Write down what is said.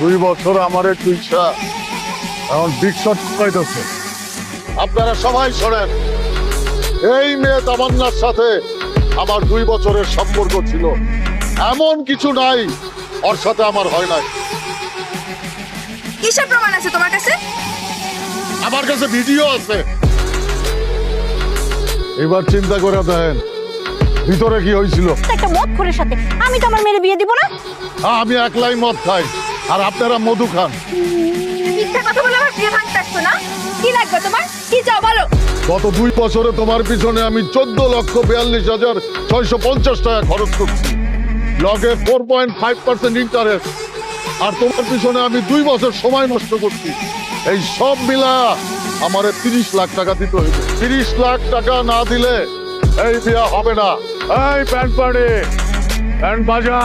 দুই বছর আমার একটু ইচ্ছা এখন বিগ শট পাইতেছে আপনারা সবাই শোনেন এই মেয়ে তামান্নার সাথে আমার দুই বছরের সম্পর্ক ছিল। এমন কিছু নাই ওর সাথে আমার হয় নাই। কিসের প্রমাণ আছে তোমার কাছে? আমার কাছে ভিডিও আছে। এবার চিন্তা করে দেখেন ভিতরে কি হয়েছিল? একটা মদ খোরের সাথে। আমি তো আমার মেয়ের বিয়ে দিব না? আমি একলাই মদ খাই। আর আপনারা মধু খান। মিথ্যা কথা বলে আমার বিয়ে ভাঙতে না? কি লাগবে তোমার? কি চাও বলো? গত দুই বছরে তোমার পিছনে আমি চোদ্দ লক্ষ বিয়াল্লিশ হাজার ছয়শো পঞ্চাশ টাকা খরচ করছি। লগে four point five percent interest আর তোমার পিছনে আমি দুই বছর সময় নষ্ট করছি। এই সব মিলা আমার তিরিশ লাখ টাকা দিতে হইবে। তিরিশ লাখ টাকা না দিলে এই বিয়া হবে না। এই প্যান্ট পাড়ে প্যান্ট বাজা